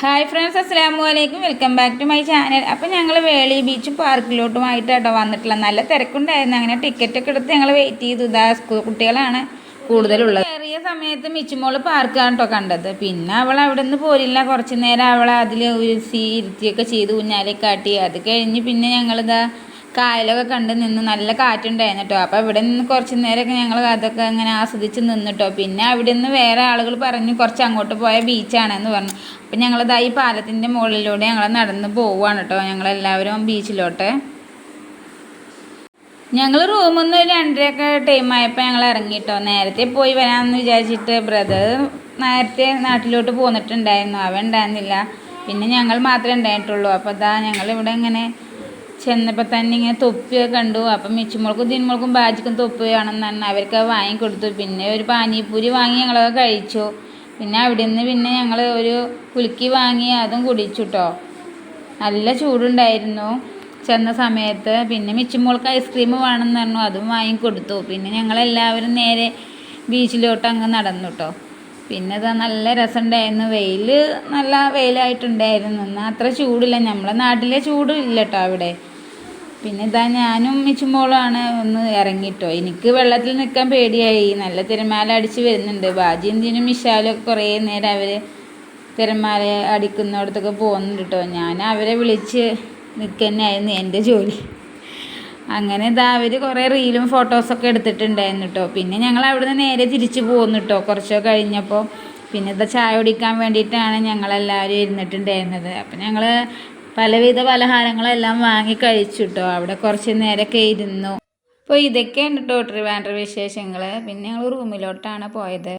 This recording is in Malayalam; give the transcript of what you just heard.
ഹായ് ഫ്രണ്ട്സ് അസ്സാം വലൈക്കും welcome back to my channel അപ്പോൾ ഞങ്ങൾ വേളി ബീച്ച് പാർക്കിലോട്ടുമായിട്ട് കേട്ടോ വന്നിട്ടുള്ള നല്ല തിരക്കുണ്ടായിരുന്നു. അങ്ങനെ ടിക്കറ്റ് ഒക്കെ എടുത്ത് ഞങ്ങൾ വെയിറ്റ് ചെയ്തു. ഇതാ സ്കൂൾ കുട്ടികളാണ് കൂടുതലുള്ളത്. ചെറിയ സമയത്ത് മിച്ചുമോൾ പാർക്കാണ് കേട്ടോ കണ്ടത്. പിന്നെ അവൾ അവിടെ നിന്ന് പോരില്ല. കുറച്ച് നേരം അവൾ അതിൽ ഉരുസി ഇരുത്തിയൊക്കെ ചെയ്ത് ഊഞ്ഞാലൊക്കെ കാട്ടി അത് കഴിഞ്ഞ് പിന്നെ ഞങ്ങളിതാ കായലൊക്കെ കണ്ട് നിന്ന് നല്ല കാറ്റുണ്ടായിരുന്നു അപ്പോൾ ഇവിടെ നിന്ന് കുറച്ച് നേരമൊക്കെ ഞങ്ങൾ അതൊക്കെ അങ്ങനെ ആസ്വദിച്ച് നിന്നിട്ടോ പിന്നെ അവിടെ നിന്ന് വേറെ ആളുകൾ പറഞ്ഞു കുറച്ച് അങ്ങോട്ട് പോയ ബീച്ചാണെന്ന് പറഞ്ഞു. അപ്പം ഞങ്ങളിതാ ഈ പാലത്തിന്റെ മുകളിലൂടെ ഞങ്ങൾ നടന്ന് പോവുകയാണ് കേട്ടോ ഞങ്ങളെല്ലാവരും ബീച്ചിലോട്ട് ഞങ്ങൾ റൂമൊന്ന് രണ്ടരയൊക്കെ ടൈം ആയപ്പോൾ ഞങ്ങൾ ഇറങ്ങിട്ടോ നേരത്തെ പോയി വരാമെന്ന് വിചാരിച്ചിട്ട് ബ്രദർ നേരത്തെ നാട്ടിലോട്ട് പോന്നിട്ടുണ്ടായിരുന്നു. അവൻ ഉണ്ടായിരുന്നില്ല. പിന്നെ ഞങ്ങൾ മാത്രമേ ഉണ്ടായിട്ടുള്ളൂ. അപ്പോൾ അതാ ഞങ്ങൾ ഇവിടെ ഇങ്ങനെ ചെന്നപ്പോൾ തന്നെ ഇങ്ങനെ തൊപ്പിയൊക്കെ കണ്ടു. അപ്പം മിച്ചുമോൾക്കും തിന്മോൾക്കും ബാജിക്കും തൊപ്പി വേണമെന്ന് പറഞ്ഞാൽ അവർക്ക് വാങ്ങിക്കൊടുത്തു പിന്നെ ഒരു പാനിപ്പൂരി വാങ്ങി ഞങ്ങളൊക്കെ കഴിച്ചു. പിന്നെ അവിടെ നിന്ന് പിന്നെ ഞങ്ങൾ ഒരു കുലുക്കി വാങ്ങി അതും കുടിച്ചു കേട്ടോ നല്ല ചൂടുണ്ടായിരുന്നു ചെന്ന സമയത്ത്. പിന്നെ മിച്ചുമോൾക്ക് ഐസ്ക്രീം വേണമെന്ന് പറഞ്ഞു. അതും വാങ്ങിക്കൊടുത്തു പിന്നെ ഞങ്ങളെല്ലാവരും നേരെ ബീച്ചിലോട്ട് അങ്ങ് നടന്നു കേട്ടോ പിന്നെ ഇതാ നല്ല രസമുണ്ടായിരുന്നു വെയിൽ നല്ല വെയിലായിട്ടുണ്ടായിരുന്നു. എന്നാൽ അത്ര ചൂടില്ല. നമ്മളെ നാട്ടിലെ ചൂട് ഇല്ല കേട്ടോ അവിടെ. പിന്നെ ഇതാ ഞാനും മിച്ചുമോളാണ് ഒന്ന് ഇറങ്ങിട്ടോ. എനിക്ക് വെള്ളത്തിൽ നിൽക്കാൻ പേടിയായി. നല്ല തിരമാല അടിച്ച് വരുന്നുണ്ട്. ബാജിന്തിനും മിഷാലും ഒക്കെ കുറേ നേരം അവർ തിരമാല അടിക്കുന്നിടത്തൊക്കെ പോകുന്നുണ്ട് കേട്ടോ. ഞാൻ അവരെ വിളിച്ച് നിൽക്കുന്നതായിരുന്നു എന്റെ ജോലി. അങ്ങനെ ഇതാ അവർ കുറേ റീലും ഫോട്ടോസൊക്കെ എടുത്തിട്ടുണ്ടായിരുന്നു കേട്ടോ പിന്നെ ഞങ്ങൾ അവിടുന്ന് നേരെ തിരിച്ചു പോകുന്നു കേട്ടോ കുറച്ചോ കഴിഞ്ഞപ്പോൾ പിന്നെ ഇതാ ചായ കുടിക്കാൻ വേണ്ടിയിട്ടാണ് ഞങ്ങളെല്ലാവരും ഇരുന്നിട്ടുണ്ടായിരുന്നത്. അപ്പം ഞങ്ങൾ പലവിധ പലഹാരങ്ങളെല്ലാം വാങ്ങി കഴിച്ചു കേട്ടോ അവിടെ കുറച്ച് നേരമൊക്കെ ഇരുന്നു. അപ്പോൾ ഇതൊക്കെയാണ് കേട്ടോ ട്രിവാൻഡ്ര വിശേഷങ്ങൾ പിന്നെ ഞങ്ങൾ റൂമിലോട്ടാണ് പോയത്.